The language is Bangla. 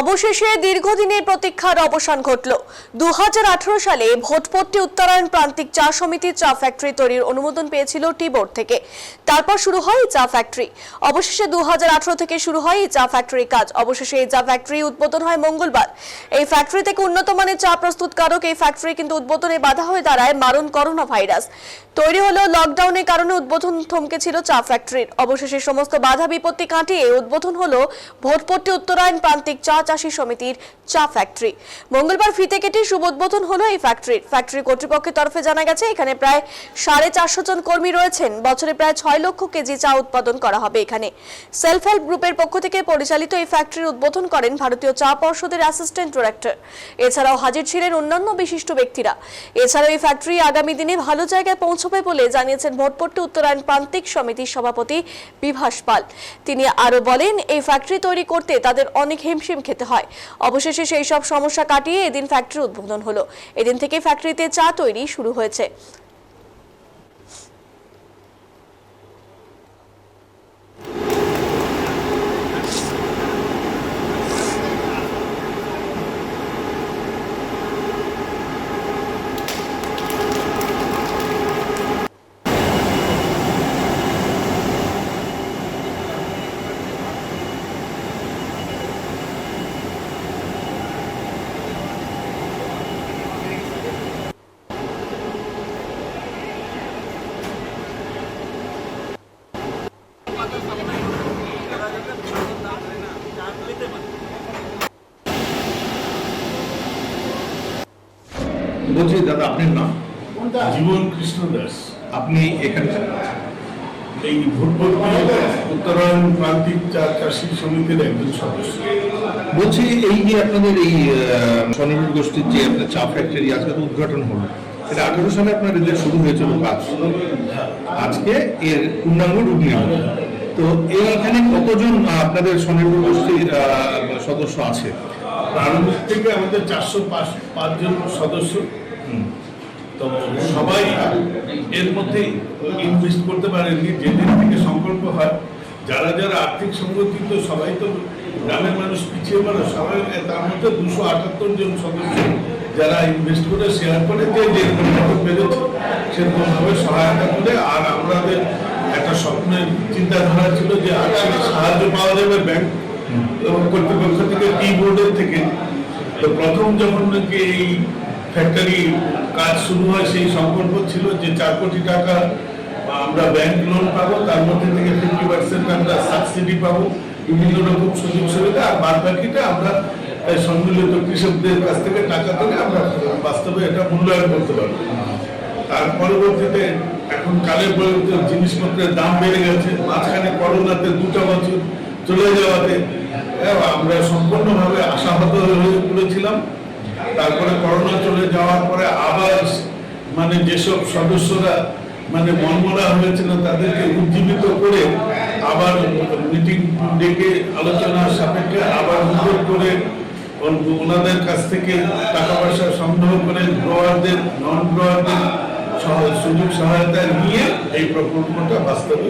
অবশেষে দীর্ঘদিনের প্রতীক্ষার অবসান ঘটল। দুহাজার আঠারো সালে ভোটপট্টি উত্তরায়ণ প্রান্তিক চা সমিতির চা ফ্যাক্টরি তৈরির অনুমোদন পেয়েছিল টি বোর্ড থেকে। তারপর শুরু হয় চা ফ্যাক্টরি। অবশেষে দুহাজার আঠারো থেকে শুরু হয় চা ফ্যাক্টরির কাজ। অবশেষে এই চা ফ্যাক্টরি উদ্বোধন হয় মঙ্গলবার। এই ফ্যাক্টরি থেকে উন্নত মানের চা প্রস্তুতকারক এই ফ্যাক্টরি কিন্তু উদ্বোধনে বাধা হয়ে দাঁড়ায় মারণ করোনা ভাইরাস তৈরি হলো লকডাউনের কারণে উদ্বোধন থমকে ছিল চা ফ্যাক্টরির। অবশেষে সমস্ত বাধা বিপত্তি কাটিয়ে উদ্বোধন হলো ভোটপট্টি উত্তরায়ণ প্রান্তিক চা চাষী সমিতির চা ফ্যাক্টরি মঙ্গলবার ফিতে কেটে শুভ উদ্বোধন হলো এই ফ্যাক্টরির ফ্যাক্টরি কর্তৃপক্ষের তরফে জানা গেছে, এখানে প্রায় সাড়ে চারশো জন কর্মী রয়েছেন। বছরে প্রায় ছয় লক্ষ কেজি চা উৎপাদন করা হবে এখানে। সেলফ হেল্প গ্রুপের পক্ষ থেকে পরিচালিত এই ফ্যাক্টরির উদ্বোধন করেন ভারতীয় চা পর্ষদের অ্যাসিস্ট্যান্ট ডিরেক্টর এছাড়াও হাজির ছিলেন অন্যান্য বিশিষ্ট ব্যক্তিরা। এছাড়াও এই ফ্যাক্টরি আগামী দিনে ভালো জায়গায় পৌঁছবে বলে জানিয়েছেন ভোটপট্টি উত্তরায়ণ প্রান্তিক সমিতির সভাপতি বিভাস পাল। তিনি আরও বলেন, এই ফ্যাক্টরি তৈরি করতে তাদের অনেক হিমশিম খেতে হয়। অবশেষে সেই সব সমস্যা কাটিয়ে এদিন ফ্যাক্টরি উদ্বোধন হলো। এদিন থেকে ফ্যাক্টরিতে চা তৈরি শুরু হয়েছে। বলছি দাদা আপনার নাম? জীবন কৃষ্ণ দাস। আপনি এখানে এই উত্তরায়ণ প্রান্তিক চা চাষী সমিতির একজন সদস্য। বলছি এই যে আপনাদের এই স্বনির্ভর গোষ্ঠীর যে আপনার চা ফ্যাক্টরি আজকে তো উদ্ঘাটন হলো। এটা আঠারো সালে আপনার এদের শুরু হয়েছিল কাজ। আজকে এর পূর্ণাঙ্গ রূপ নিল তো এইখানে কতজন আহ, আপনাদের স্বনির্ভর গোষ্ঠীর আহ, সদস্য আছে? প্রারম্ভিক থেকে আমাদের চারশো পাঁচ পাঁচজন সদস্য। তো সবাই এর মধ্যে ইনভেস্ট করতে পারেননি যেদিন থেকে সংকল্প হয়। যারা যারা আর্থিক সংগতি তো সবাই তো গ্রামের মানুষ পিছিয়ে পড়ে, সবাই তার মধ্যে দুশো আটাত্তর জন সদস্য যারা ইনভেস্ট করে শেয়ার করে, যে যে পেরেছে সেরকমভাবে সহায়তা করে। আর আমাদের একটা স্বপ্নের চিন্তাধারা ছিল যে আর্থিক সাহায্য পাওয়া যাবে ব্যাংক এবং কর্তৃপক্ষ থেকে টি বোর্ডের থেকে। তো প্রথম যখন নাকি এই ফ্যাক্টরি কাজ শুরু হয়, সেই সংকল্প ছিল যে চার কোটি টাকা আমরা ব্যাংক লোন পাবো, তার মধ্যে থেকে ফিফটি পার্সেন্ট আমরা সাবসিডি পাবো। বিভিন্ন রকম সুযোগ সুবিধা আর বাদ বাকিটা আমরা সম্মিলিত কৃষকদের কাছ থেকে টাকা তুলে আমরা বাস্তবে এটা মূল্যায়ন করতে পারব। তার পরবর্তীতে এখন কালের পরিবর্তে জিনিসপত্রের দাম বেড়ে গেছে, মাঝখানে করোনাতে দুটো বছর চলে যাওয়াতে আমরা সম্পূর্ণভাবে আশাহত হয়ে পড়েছিলাম। তারপরে করোনা চলে যাওয়ার পরে আবার মানে যেসব সদস্যরা মানে মনমরা হয়েছিল তাদেরকে উজ্জীবিত করে আবার মিটিং ডেকে আলোচনার সাপেক্ষে আবার উদ্যোগ করে ওনাদের কাছ থেকে টাকা পয়সা সংগ্রহ করে গ্রোয়ারদের নন গ্রোয়ারদের সুযোগ সহায়তা নিয়ে এই প্রকল্পটা বাস্তবে